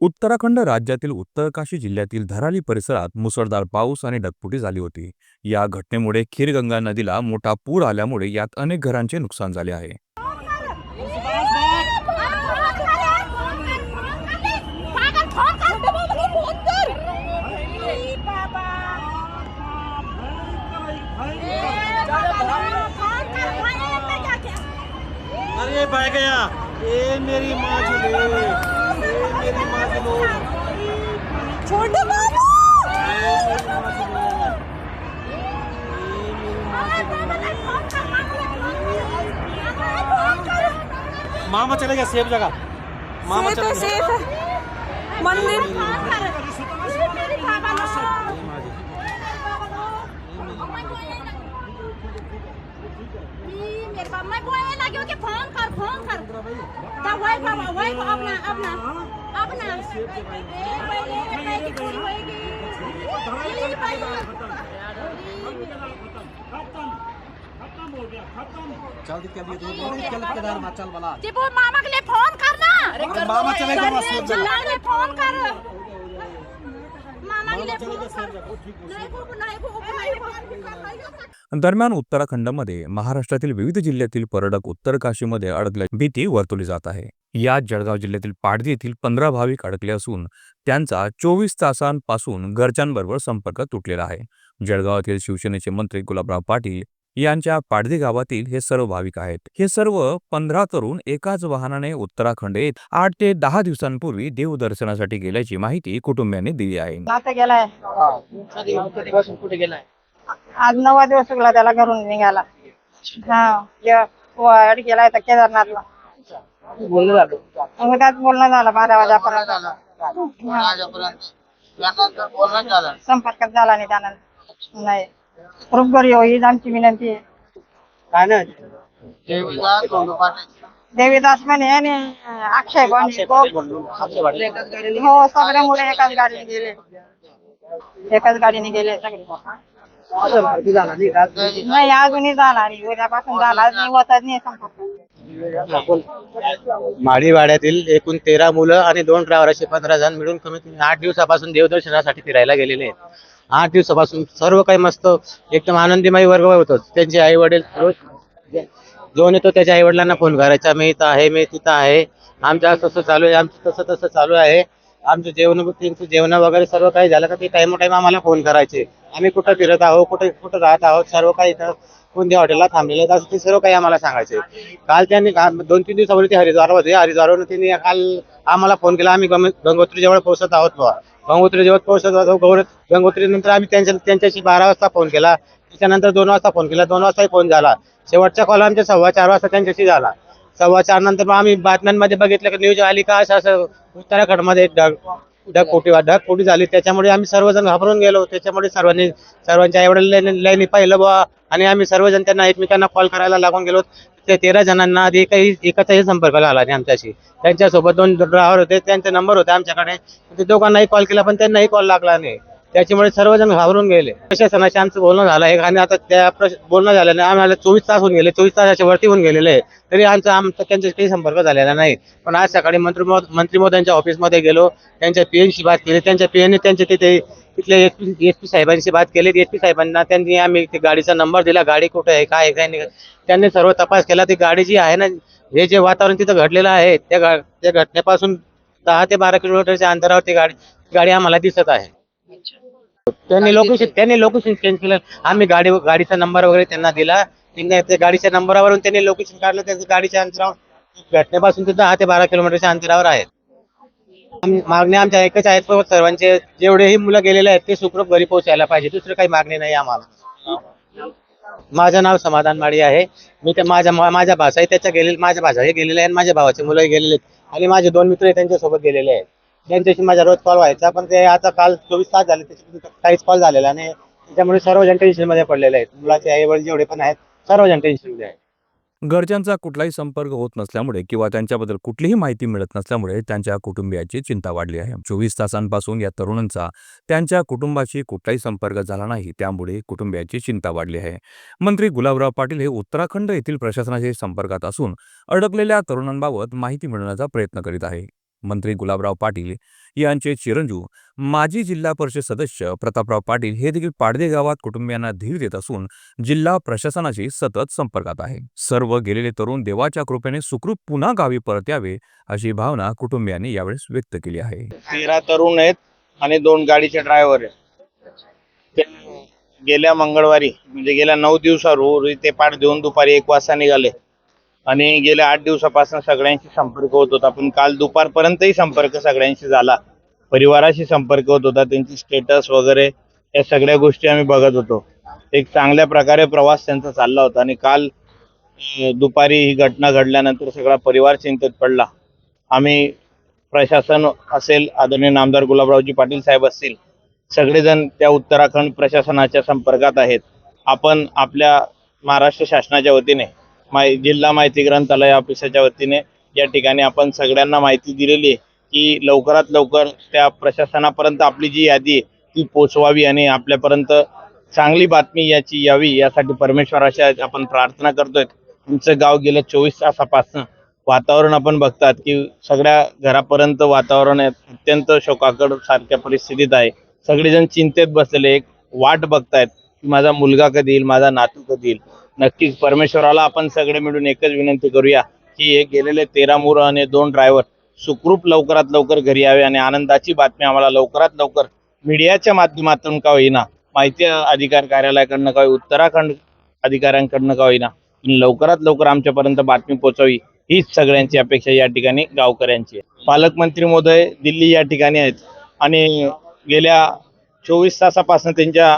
उत्तराखंड राज्यातील उत्तरकाशी जिल्ह्यातील धराली परिसरात मुसळधार पाऊस आणि ढगफुटी झाली होती. या घटनेमुळे खीरगंगा नदीला मोठा पूर आल्यामुळे यात अनेक घरांचे नुकसान झाले आहे. अरे गया ए मेरी माँ जी छोटे बाबू ये मेरी माँ जी लो ये मेरी माँ मामा चले गया सेफ जगह। मामा सेफ चले है गया सेफ है। मंदिर। मैं बोलने लगी हूँ कि फोन कर फोन कर। तब वही बाबा वही को अपना अपना। अपना। ए, पहले पहले की पूरी होएगी ये पहले चल बला। जी वो मामा के लिए फोन करना। अरे मामा चले गए वहाँ सेफ जगह चिल्ला के लिए फोन कर। मामा कर। दरम्यान उत्तराखंडमध्ये महाराष्ट्रातील विविध जिल्ह्यातील पर्यटक उत्तर काशीमध्ये अडकल्या भीती वर्तवली जात आहे. यात जळगाव जिल्ह्यातील पाडदी येथील पंधरा भाविक अडकले असून त्यांचा चोवीस तासांपासून घरच्यांबरोबर संपर्क तुटलेला आहे. जळगावातील शिवसेनेचे मंत्री गुलाबराव पाटील यांच्या पाडदी गावातील हे सर्व भाविक आहेत. हे सर्व पंधरा तरुण एकाच वाहनाने उत्तराखंड येत आठ ते दहा दिवसांपूर्वी देवदर्शनासाठी गेल्याची माहिती कुटुंबियांनी दिली आहे. आता गेलाय. कुठे गेलाय आज नवा दिवस त्याला घरून निघाला हा गेलाय तर केदारनाथला. बोलणं झालं. मग त्यात बोलणं झालं बारा वाजेपर्यंत हा. संपर्कात झाला नाही त्यानंतर नाही. रूपगरी हो हीच आमची विनंती आहे. काय नाही. देवीदास म्हणे आणि अक्षय हो सगळे मुले एकाच गाडीने गेले. एकाच गाडीने गेले सगळे. नाही अजूनही जाणार उद्यापासून जाणार नाही होतच नाही संपर्क माळीवाड्यातील एकूण तेरा मुलं आणि दोन ड्रायव्हर असे पंधरा जण मिळून कमीत कमी आठ दिवसापासून देवदर्शनासाठी फिरायला गेलेले आहेत. आठ दिवसापासून सर्व काही मस्त एकदम आनंदीमय वर्ग होतो त्यांचे आई वडील रोज जो येतो त्याच्या आई वडिलांना फोन करायचा मी इथं आहे मी तिथं आहे. आमचं असं असं चालू आहे आमचं तसं तसं चालू आहे. आमचं जेवण त्यांचं जेवण वगैरे सर्व काही झालं का ते टाइम टाइम आम्हाला फोन करायचे. आम्ही कुठं फिरत आहोत कुठे कुठं राहत आहोत सर्व काही इथं कोणत्या हॉटेलला थांबलेले असं ते सर्व काही आम्हाला सांगायचे. काल त्यांनी दोन तीन दिवसापूर्वी ते हरिद्वार होते हरिद्वारवरून त्यांनी काल आम्हाला फोन केला आम्ही गंग- गंगोत्री जवळ पोहोचत आहोत बुवा. गंगोत्री जवळ पोहोचत आहोत गौर गंगोत्री नंतर आम्ही त्यांच्या त्यांच्याशी बारा वाजता फोन केला. त्याच्यानंतर दोन वाजता फोन केला दोन वाजताही फोन झाला. शेवटचा कॉल आमच्या सव्वा चार वाजता त्यांच्याशी झाला. सव्वा चार नंतर मग आम्ही बातम्यांमध्ये बघितलं की न्यूज आली का असं असं उत्तराखंडमध्ये ढग ढगफुटी ढगफुटी झाली. त्याच्यामुळे आम्ही सर्वजण घाबरून गेलो. त्याच्यामुळे सर्वांनी सर्वांच्या एवढ्या लाईनी पाहिलं बुवा आणि आम्ही सर्वजण त्यांना एकमेकांना कॉल करायला लागून गेलो. ते तेरा जणांना आधी एकही एकाचाही संपर्क आला नाही आमच्याशी. त्यांच्यासोबत दोन ड्रायव्हर होते. त्यांचे नंबर होते आमच्याकडे. ते दोघांनाही कॉल केला पण त्यांनाही कॉल लागला नाही. त्याच्यामुळे सर्वजण घाबरून गेले. प्रशासनाशी आमचं बोलणं झालं. आहे आणि आता त्या बोलणं झाल्याने आम्हाला चोवीस तास होऊन गेले. चोवीस तासाच्या वरती होऊन गेलेले आहे तरी आमचा आमचा त्यांच्याशी काही संपर्क झालेला नाही. पण आज सकाळी मंत्री मंत्री मोद्यांच्या ऑफिसमध्ये गेलो. त्यांच्या पीएनशी बात केली. त्यांच्या पीएनने त्यांच्या तिथे तिथले एस पी एस पी साहेबांशी बात केली. एस पी साहेबांना त्यांनी आम्ही ते गाडीचा नंबर दिला. गाडी कुठे आहे? काय आहे, काय नाही? त्यांनी सर्व तपास केला. ती गाडी जी आहे ना हे जे वातावरण तिथं घडलेलं आहे त्या गा त्या घटनेपासून दहा ते बारा किलोमीटरच्या अंतरावर ती गाडी गाडी आम्हाला दिसत आहे. त्यांनी लोकेशन त्यांनी लोकेशन चेंज केलं. आम्ही गाडी गाडीचा नंबर वगैरे त्यांना दिला. त्यांनी त्या गाडीच्या नंबरावरून त्यांनी लोकेशन काढलं. त्याच्या गाडीच्या अंतरावर घटनेपासून ते दहा ते बारा किलोमीटरच्या अंतरावर आहेत. मागण्या आमच्या एकच आहेत सर्वांचे. जेवढेही मुलं गेलेले आहेत ते सुखरूप घरी पोहोचायला पाहिजे. दुसरं काही मागणी नाही आम्हाला. माझं नाव समाधान माळी आहे. मी ते माझ्या माझ्या भाषा त्याच्या गेलेले माझ्या भाषा हे गेलेले आहे आणि माझ्या भावाचे मुलंही गेलेले आहेत. आणि माझे दोन मित्र त्यांच्यासोबत गेलेले आहेत. त्यांच्याशी माझा रोज कॉल व्हायचा पण ते आता काल चोवीस तास झाले त्याच्यापासून काहीच कॉल झालेला नाही. त्याच्यामुळे सर्वजण टेन्शनमध्ये पडलेले आहेत. मुलाचे आई वडील जेवढे पण आहेत सर्वजण टेन्शनमध्ये आहेत. घरच्यांचा कुठलाही संपर्क होत नसल्यामुळे किंवा त्यांच्याबद्दल कुठलीही माहिती मिळत नसल्यामुळे त्यांच्या कुटुंबियाची चिंता वाढली आहे. चोवीस तासांपासून या तरुणांचा त्यांच्या कुटुंबाशी कुठलाही संपर्क झाला नाही त्यामुळे कुटुंबियाची चिंता वाढली आहे. मंत्री गुलाबराव पाटील हे उत्तराखंड येथील प्रशासनाशी संपर्कात असून अडकलेल्या तरुणांबाबत माहिती मिळवण्याचा प्रयत्न करीत आहे. मंत्री गुलाबराव पाटील यांचे चिरंजीव. माजी जिल्हा परिषद सदस्य प्रतापराव पाटील हे देखील पाडदे गावात कुटुंबियांना धीर देत असून जिल्हा प्रशासनाशी सतत संपर्कात आहे. सर्व गेलेले तरुण देवाच्या कृपेने सुखरूप पुन्हा गावी परत यावे अशी भावना कुटुंबियांनी यावेळेस व्यक्त केली आहे. तेरा तरुण आहेत आणि दोन गाडीचे ड्रायव्हर आहेत. गेल्या मंगळवारी म्हणजे गेल्या नऊ दिवसावर ते पाठ देऊन दुपारी एक वाजता निघाले. आणि गेल्या आठ दिवसापासून सगळ्यांशी संपर्क होत होता पण काल दुपारपर्यंतही संपर्क सगळ्यांशी झाला. परिवाराशी संपर्क होत होता त्यांची स्टेटस वगैरे या सगळ्या गोष्टी आम्ही बघत होतो. एक चांगल्या प्रकारे प्रवास त्यांचा चालला होता आणि काल दुपारी ही घटना घडल्यानंतर सगळा परिवार चिंतेत पडला. आम्ही प्रशासन असेल आदरणीय नामदार गुलाबरावजी पाटील साहेब असतील सगळेजण त्या उत्तराखंड प्रशासनाच्या संपर्कात आहेत. आपण आपल्या महाराष्ट्र शासनाच्या वतीने माहि जिल्हा माहिती ग्रंथालय ऑफिसाच्या वतीने या ठिकाणी आपण सगळ्यांना माहिती दिलेली आहे की लवकरात लवकर त्या प्रशासनापर्यंत आपली जी यादी आहे ती पोचवावी आणि आपल्यापर्यंत चांगली बातमी याची यावी यासाठी परमेश्वराशी आपण प्रार्थना करतोय. तुमचं गाव गेल्या चोवीस तासापासून वातावरण आपण बघतात की सगळ्या घरापर्यंत वातावरण अत्यंत शोकाकड सारख्या परिस्थितीत आहे. सगळेजण चिंतेत बसलेले एक वाट बघतायत की माझा मुलगा कधी येईल माझा नातू कधी येईल. नक्कीच परमेश्वराला आपण सगळे मिळून एकच विनंती करूया की हे गेलेले तेरा मुरं आणि दोन ड्रायव्हर सुखरूप लवकरात लवकर घरी यावे आणि आनंदाची बातमी आम्हाला लवकरात लवकर मीडियाच्या माध्यमातून का होईना माहिती अधिकार कार्यालयाकडनं का होई उत्तराखंड अधिकाऱ्यांकडनं का होईना लवकरात लवकर आमच्यापर्यंत बातमी पोहोचावी हीच सगळ्यांची अपेक्षा या ठिकाणी गावकऱ्यांची आहे. पालकमंत्री मोदय दिल्ली या ठिकाणी आहेत आणि गेल्या चोवीस तासापासून त्यांच्या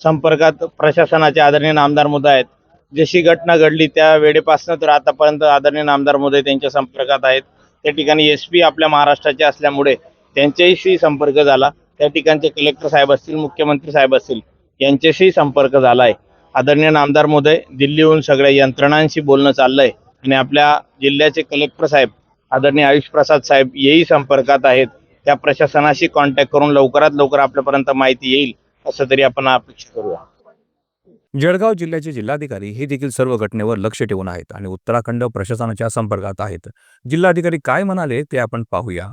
संपर्कात प्रशासनाचे आदरणीय नामदार महोदय आहेत. जशी घटना घडली त्या वेळेपासून तर आतापर्यंत आदरणीय नामदार महोदय त्यांच्या संपर्कात आहेत. त्या ठिकाणी एस पी आपल्या महाराष्ट्राचे असल्यामुळे त्यांच्याशी संपर्क झाला. त्या ठिकाणचे कलेक्टर साहेब असतील मुख्यमंत्री साहेब असतील यांच्याशी संपर्क झाला आहे आदरणीय नामदार महोदय दिल्लीहून सगळ्या यंत्रणांशी बोलणं चाललंय आणि आपल्या जिल्ह्याचे कलेक्टर साहेब आदरणीय आयुष प्रसाद साहेब हेही संपर्कात आहेत. त्या प्रशासनाशी कॉन्टॅक्ट करून लवकरात लवकर आपल्यापर्यंत माहिती येईल असं तरी आपण अपेक्षा करूया. जळगाव जिल्ह्याचे जिल्हाधिकारी हे देखील सर्व घटनेवर लक्ष ठेवून आहेत आणि उत्तराखंड प्रशासनाच्या संपर्कात आहेत. जिल्हाधिकारी काय म्हणाले ते आपण पाहूया.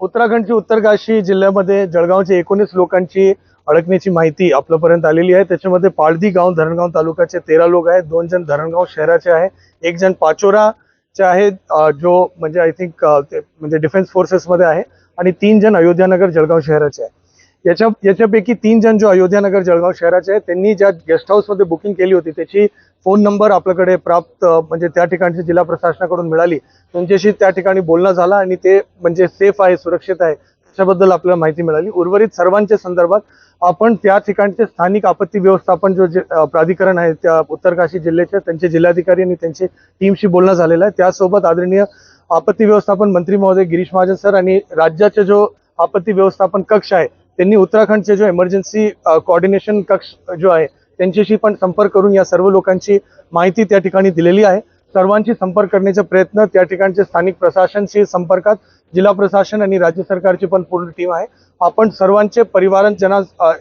उत्तराखंडची उत्तरकाशी जिल्ह्यामध्ये जळगावचे एकोणीस लोकांची अडकण्याची माहिती आपल्यापर्यंत आलेली आहे. त्याच्यामध्ये पाळदी गाव धरणगाव तालुक्याचे तेरा लोक आहेत. दोन जण धरणगाव शहराचे आहे एक जण पाचोराचे आहेत. जो म्हणजे आय थिंक म्हणजे डिफेन्स फोर्सेसमध्ये आहे. आणि तीन जण अयोध्यानगर जळगाव शहराचे आहे याच्या याच्यापैकी तीन जण जो अयोध्यानगर जळगाव शहराचे आहेत त्यांनी ज्या गेस्ट हाऊसमध्ये बुकिंग केली होती त्याची फोन नंबर आपल्याकडे प्राप्त म्हणजे त्या ठिकाणची जिल्हा प्रशासनाकडून मिळाली. त्यांच्याशी त्या ठिकाणी बोलणं झालं आणि ते म्हणजे सेफ आहे सुरक्षित आहे त्याच्याबद्दल आपल्याला माहिती मिळाली. उर्वरित सर्वांच्या संदर्भात आपण त्या ठिकाणचे स्थानिक आपत्ती व्यवस्थापन जो जे, प्राधिकरण आहे त्या उत्तरकाशी जिल्ह्याचे त्यांचे जिल्हाधिकारी आणि त्यांची टीमशी बोलणं झालेलं आहे. त्यासोबत आदरणीय आपत्ती व्यवस्थापन मंत्री महोदय गिरीश महाजन सर आणि राज्याचे जो आपत्ती व्यवस्थापन कक्ष आहे त्यांनी उत्तराखंडचे जो इमर्जन्सी कोऑर्डिनेशन कक्ष जो आहे त्यांच्याशी पण संपर्क करून या सर्व लोकांची माहिती त्या ठिकाणी दिलेली आहे. सर्वांशी संपर्क करण्याचे प्रयत्न त्या ठिकाणचे स्थानिक प्रशासनशी संपर्कात जिल्हा प्रशासन आणि राज्य सरकारची पण पूर्ण टीम आहे. आपण सर्वांचे परिवार जना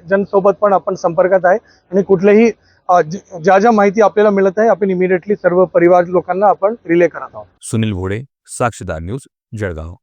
जनसोबत पण आपण संपर्कात आहे आणि कुठलेही ज्या ज्या माहिती आपल्याला मिळत आहे आपण इमिडिएटली सर्व परिवार लोकांना आपण रिले करत आहोत. सुनील भोडे साक्षीदार न्यूज जळगाव.